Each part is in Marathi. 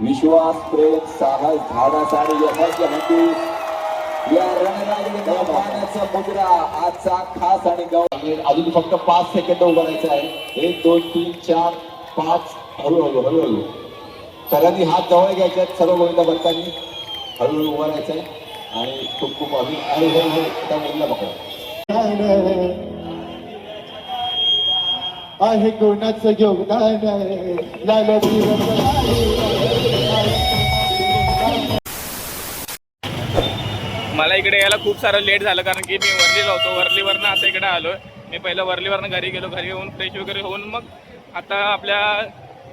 विश्वास प्रेम साहस धाडस आणि यशाच्या हंडी. या रणरागिणीचा पाण्याचा मुद्रा आजचा खास आणि गौरव. अजून फक्त पाच सेकंद उभं राहायचं आहे. एक दोन तीन चार पाच. हळूहळू हळूहळू. सगळ्यांनी हात जवळ घ्यायचे सर्व गोविंद भक्तांनी. हळूहळू उभं राहायचं आहे. आणि खूप खूप अभि आणि हे हे त्या मुलीला पकडा. आहे कोणाचं योगदान लाल मला इकडे यायला खूप सारं लेट झालं कारण की मी वरलीला होतो. वरलीवरनं आता इकडे आलो मी पहिलं वरलीवरनं घरी गेलो. घरी येऊन फ्रेश वगैरे होऊन मग आता आपल्या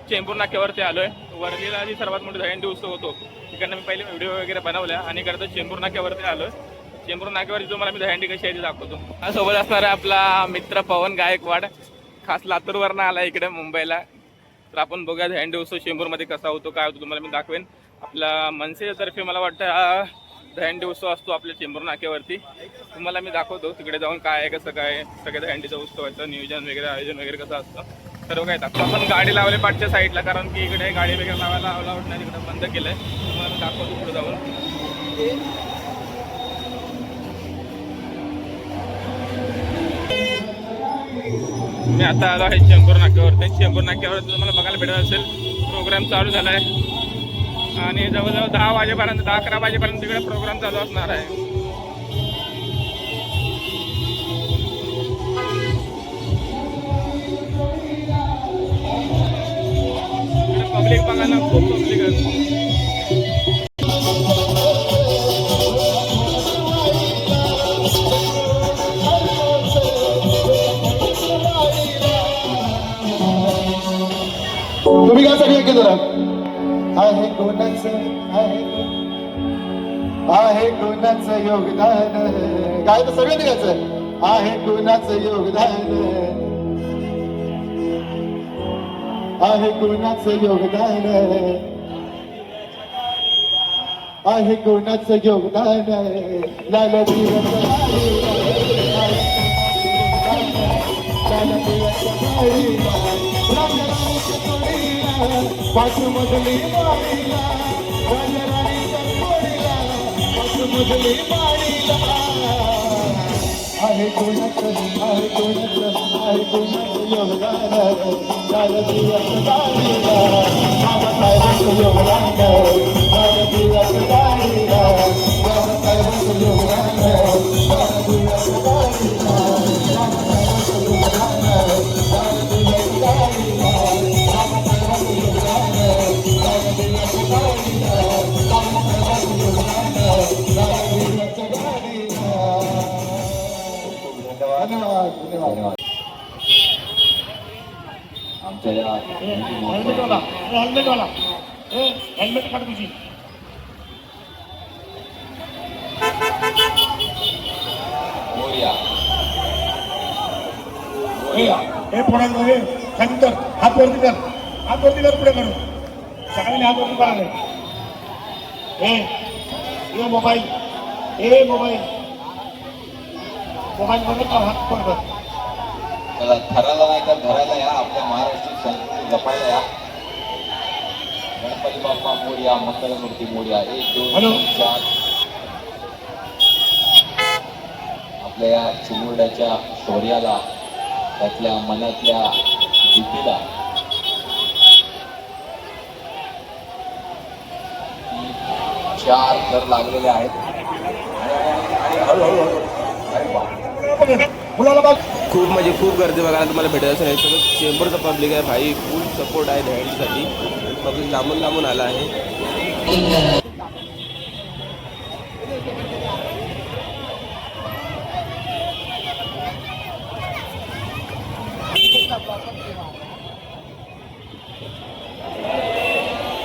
चेंबूर नाक्यावरती आलो आहे वरलीला जी सर्वात मोठी दहीहंडी उत्सव होतो. तिकडनं मी पहिले व्हिडिओ वगैरे बनवल्या आणि इकडं चेंबूर नाक्यावरती आलो आहे चेंबूर नाक्यावरती तुम्हाला मी दहीहंडी कशी आहे ती दाखवतो. हा सोबत असणारा आपला मित्र पवन गायकवाड. खास लातूरवरनं आला इकडे मुंबईला. तर आपण बघूया दहीहंडी उत्सव चेंबूरमध्ये कसा होतो काय होतो तुम्हाला मी दाखवेन. आपला मनसेतर्फे मला वाटतं हा उत्सव असतो आपल्या चेंबूर नाक्यावरती. तुम्हाला मी दाखवतो तिकडे जाऊन काय आहे कसं काय सगळ्या उत्सव उत्सवाचं नियोजन वगैरे आयोजन वगैरे कसं असतं. सर्व काय दाखवतो आपण गाडी लावले पाठच्या साईडला कारण की इकडे गाडी वगैरे लावायला अलाउड नाही तिकडे बंद आहे तुम्हाला दाखवतो पुढे जाऊन. मी आता आलो आहे चेंबूर त्या चेंबूर नाक्यावर तुम्हाला बघायला भेटत असेल. प्रोग्राम चालू झाला आहे. आणि जवळजवळ दहा वाजेपर्यंत दहा अकरा वाजेपर्यंत तिकडे प्रोग्राम चालू असणार आहे. पब्लिक बघायला खूप पब्लिक आहे. तुम्ही काय सगळे की जरा आहे कोणाचं आहे आहे कोणाच योगदान? काय तर सगळं निघायचं आहे कोणाच योगदान? आहे कोणाचं योगदान? आहे कोणाचं योगदान? लाल दिवस पाठमधली राजराणीच्या कोणीला पाठमधली माळीला आहे कोणाचं आहे कोणाचं आहे कोणाचं योगदान लाल दिवस गाडीला बाबासाहेबांचं योगदान लाल दिवस गाडीला बाबासाहेबांचं योगदान लाल दिवस गाडीला बाबासाहेबांचं योगदान आमच्या या हेल्मेट वाला हेल्मेट वाला ए हेल्मेट काढ तुझी मोर्या ए हे पुढे हे खाली हात वरती कर हात वरती कर पुढे करू सगळ्यांनी हात वरती करा ए ए मोबाईल ए मोबाईल मोबाईल मध्ये कर हात वर कर त्याला थराला नाही तर धरायला या आपल्या महाराष्ट्रीय संस्कृती जपायला या. गणपती बाप्पा मोर्या मंगलमूर्ती मोर्या एक दोन चार. आपल्या या चिमुरड्याच्या शौर्याला त्यातल्या मनातल्या भीतीला. चार थर लागलेले आहेत. आणि- हळूहळू मुलाला बघ. खूप म्हणजे खूप गर्दी बघायला तुम्हाला भेटत असेल. सगळं चेंबरचं पब्लिक आहे. भाई फुल सपोर्ट आहे दहीहंडीसाठी पब्लिक लांबून लांबून आला आहे.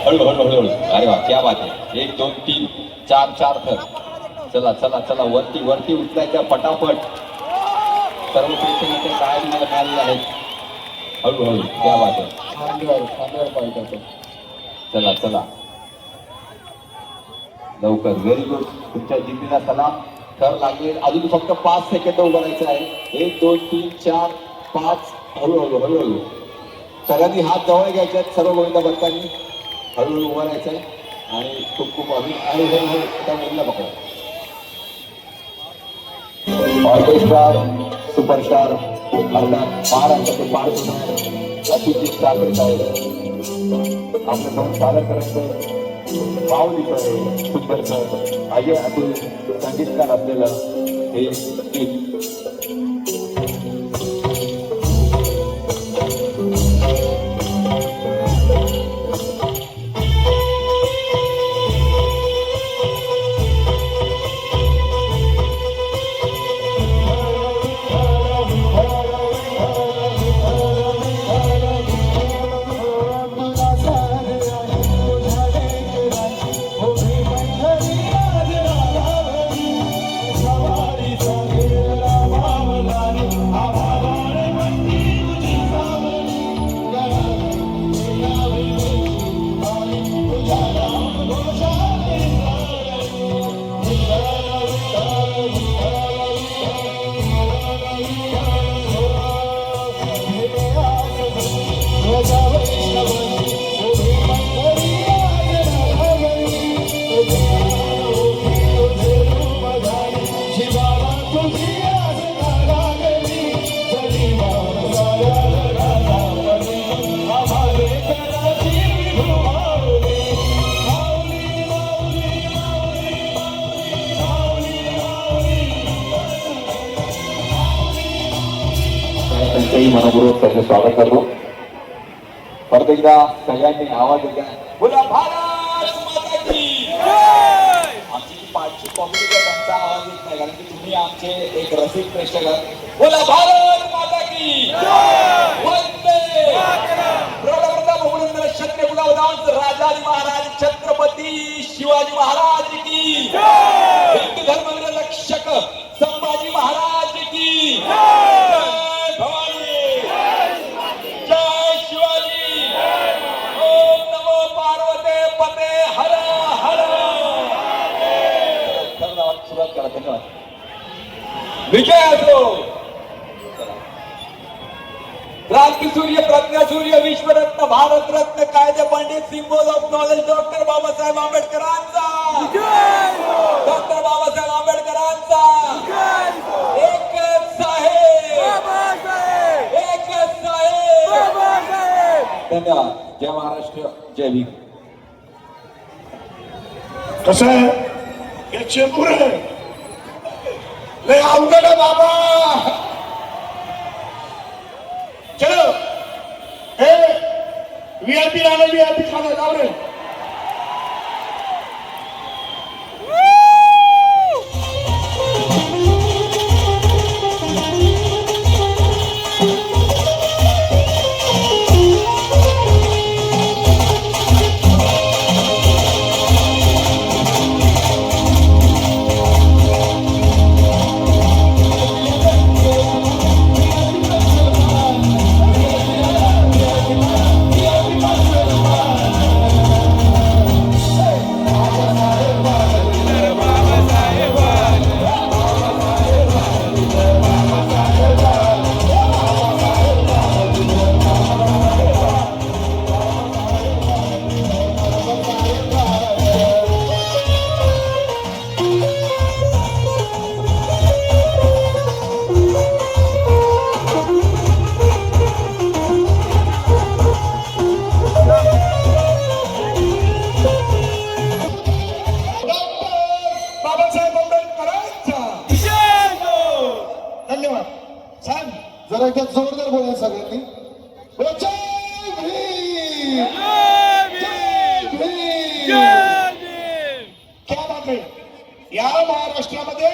हळू हळू हळू हळू. अरे वा क्या बात आहे. एक दोन तीन चार चार थर चला चला चला. वरती वरती उतरायचं पटापट. सर्व पैसे इथे काय तुम्हाला मिळालेले आहेत हळूहळू त्या बात चला चला. लवकर व्हेरी गुड तुमच्या जिद्दीला सलाम. तर लागेल. अजून फक्त पाच सेकंद उभं राहायचं आहे. एक दोन तीन चार पाच. हळूहळू हळूहळू. सगळ्यांनी हात जवळ घ्यायचे आहेत सर्व गोविंदा भक्तांनी. हळूहळू उभं राहायचं आहे. आणि खूप खूप अभि आणि हे त्या मुलीला पकडा. ऑर्केस्ट्रा सुपरस्टार अर्थात महाराष्ट्राचे पार्श्वनाथ अतिशय सागर साहेब आपलं सम सादर करायचं माऊली आहे सुंदर सर अजय अतुल संगीतकार असलेलं हे गीत त्याचं स्वागत करतो. परत एकदा सगळ्यांनी आवाज द्या बोला भारत माता आमची पाठची कॉमेडी त्यांचा आवाज येत नाही कारण की तुम्ही आमचे एक रसिक प्रेक्षक आहात. बोला भारत माता की गुलाबदास राजाजी महाराज छत्रपती शिवाजी महाराज की हिंदू धर्म रक्षक संभाजी महाराज की जय भवानी जय शिवाजी ओम नमो पार्वते पते हर हर धन्यवाद सुरुवात करा धन्यवाद विजय असो क्रांती सूर्य प्रज्ञा सूर्य विश्वरत्न भारतरत्न कायदे Pandit symbol of knowledge doctor Babasaheb आंबेडकरांचा. डॉक्टर बाबासाहेब आंबेडकरांचा. एकच साहेब. एकच साहेब. धन्यवाद. जय महाराष्ट्र जय भीम. कसं आहे हे चेंबूर आहे लय अवघड आहे बाबा चलो हे जरा एकदा जोरदार बोला सगळ्यांनी या महाराष्ट्रामध्ये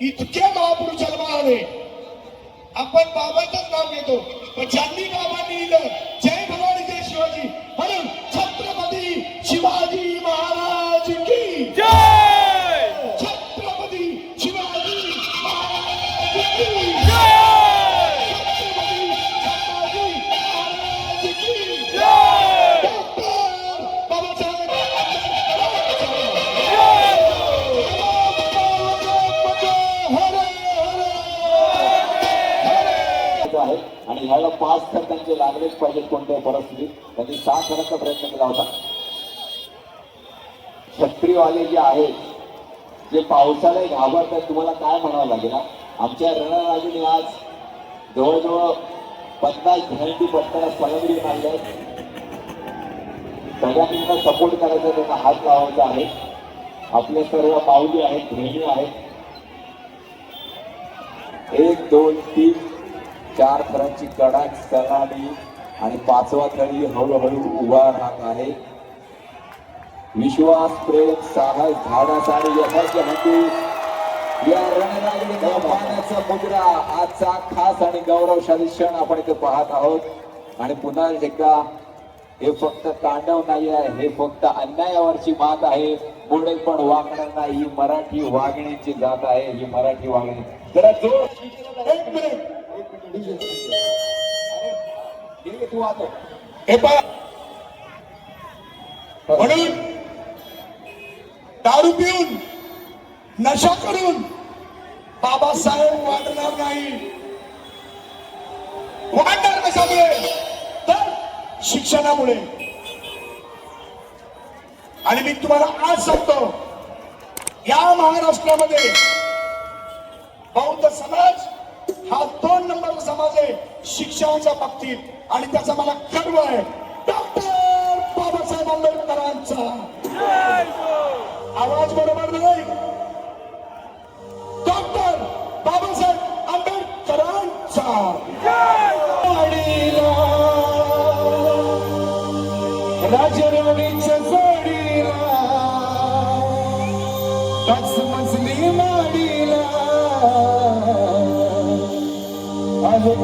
इतके महापुरुष जन्माला आले. आपण बाबांचंच नाव घेतो पण ज्यांनी बाबांनी लिहिलं केला होता छत्रीवाले जे आहेत जे पावसाला घाबरतात तुम्हाला काय म्हणावं लागेल आमच्या रणराजाने आज जवळजवळ पन्नास झेंडी पत्ताला सलंगडी मारले सगळ्यांनी सपोर्ट करायचा त्यांना हात लावायचा आहे. आपले सर्व माऊली आहेत बहिणी आहेत. एक दोन तीन चार थरांची कडाक सलामी आणि पाचवा थळी हळूहळू उभा राहत आहे. विश्वास प्रेम साहस धाडस आणि यशाचे हंडी या रणरागिणी पाण्याचा मुद्रा आजचा खास आणि गौरवशाली क्षण आपण इथे पाहत आहोत. आणि पुन्हा एकदा हे फक्त तांडव नाही आहे हे फक्त अन्यायावरची बात आहे. पुढे पण वागणार नाही ही मराठी वागण्याची जात आहे ही मराठी वागणी. जरा जोर हे पहा. म्हणून दारू पिऊन नशा करून बाबासाहेब वाढणार नाही. वाढणार कशामुळे? तर शिक्षणामुळे. आणि मी तुम्हाला आज सांगतो या महाराष्ट्रामध्ये बौद्ध समाज हा दोन नंबर समाज आहे शिक्षणाच्या बाबतीत. आणि त्याचा मला गर्व आहे. डॉक्टर बाबासाहेब आंबेडकरांचा. आवाज बरोबर नाही? डॉक्टर बाबासाहेब आंबेडकरांचा.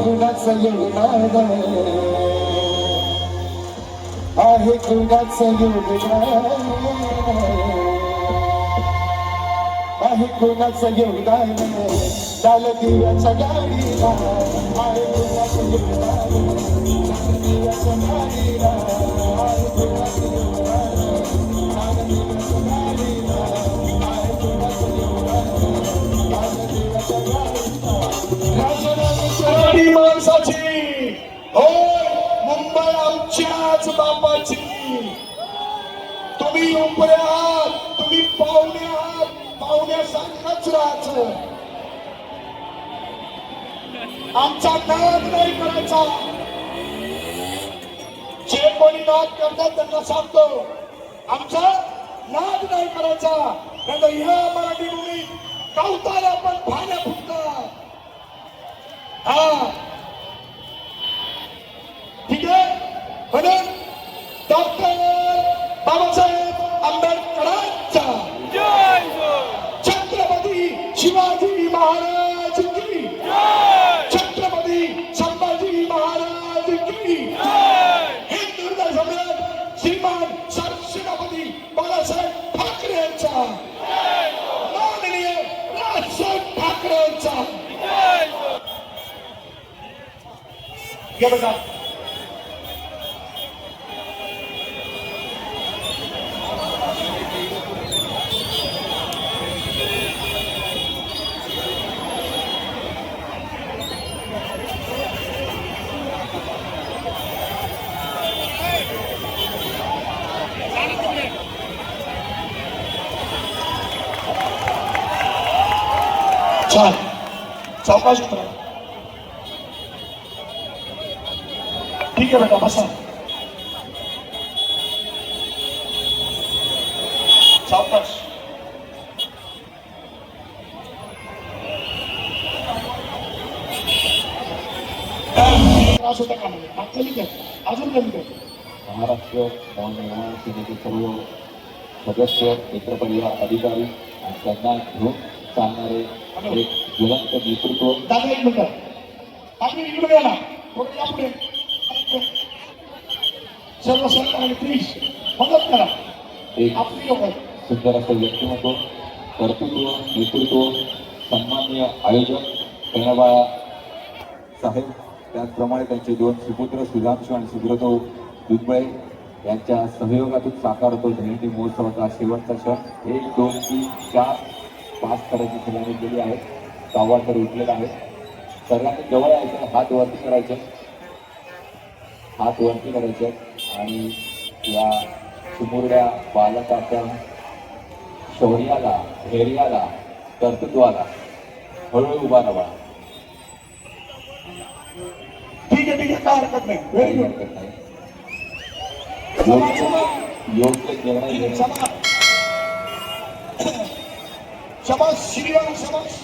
कुणाचं योगदान आहे कुणाचं योगदान आहे कुणाचं योगदान चाल दिव्याच्या गाडीला आहे कुणाचं योगदान चाल दिव्याच्या गाडीला आहे कुणाचं योगदान पाहुण्यासारखंच आमचा नाद नाही करायचा. जे कोणी नाद करतात त्यांना सांगतो. आमचा नाद नाही करायचा. नाही ह्या मराठी भूमीत कवताला पण फाल्या फुटतात. हा. ठीक आहे? घे बघा छान चौकाश उतरा ठीक आहे बेटा बसा सावकाश त्रास होता का मला हात कमी कर अजून कमी कर महाराष्ट्र नवनिर्माण सेनेचे सर्व सदस्य मित्रपरिवार अधिकारी आणि त्यांना घेऊन चालणारे एक जिवंत नेतृत्व दादा एक मिनिट आपण इकडे गेला थोडं या पुढे सर्व सरकारने प्लीज मदत करा. आपली लोक सुंदर असं व्यक्तिमत्व कर्तृत्व नेतृत्व सन्माननीय आयोजक पेणाबाळा साहेब त्याचप्रमाणे त्यांचे दोन सुपुत्र सुधांशू आणि सुब्रतो दुधबळे यांच्या सहयोगातून साकार होतो झेंडी महोत्सवाचा शेवटचा क्षण. एक दोन तीन चार पाच करायची सगळ्यांनी केली आहे सहावा तर उठलेला आहे. सगळ्यांनी जवळ यायचं. हात वरती करायचे. हात वरती करायचे. आहेत आणि या चिमुरड्या बालकाच्या शौर्याला धैर्याला कर्तृत्वाला हळूहळू उभा राहा. ठीक आहे ठीक आहे काय हरकत नाही. व्हेरी गुड हरकत नाही. योग्य योग्य निर्णय घेणे. शाबास श्रीवाला शाबास.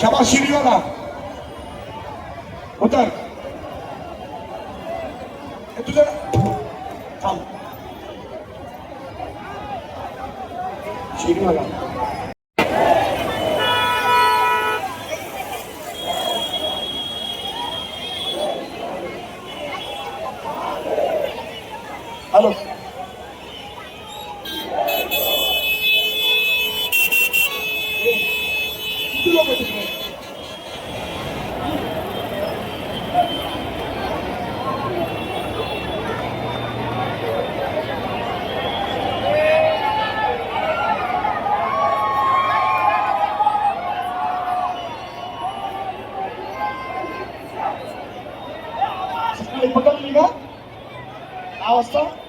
शाबास श्रीवाला उतर हे तुझं थांब. श्रीवाला हॅलो किती लोक आहेत तिकडे? सकाळी पकडली का दहा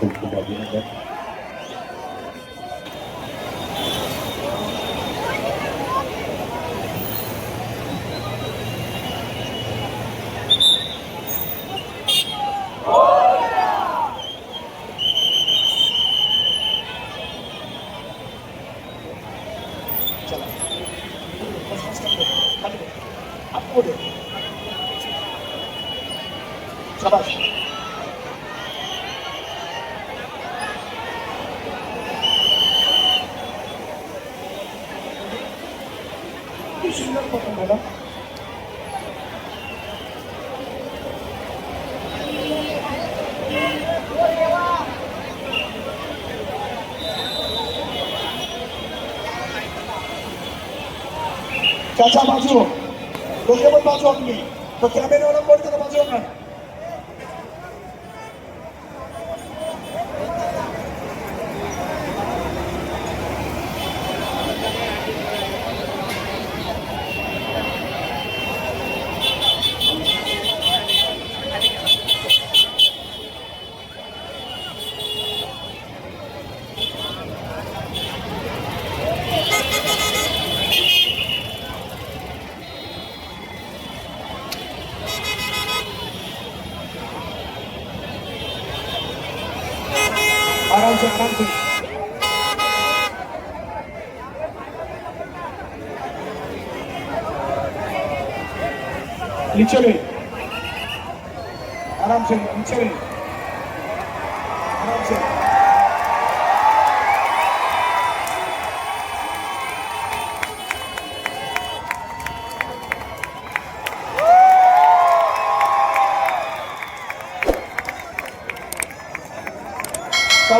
वाजता खूप खूप सुंदर पतंग आहे ना? त्याच्या बाजू दोघे पण बाजू आपली तो कॅमेऱ्यावाला कोण त्याला আরামসে আরামসে নিচলে আরামসে নিচলে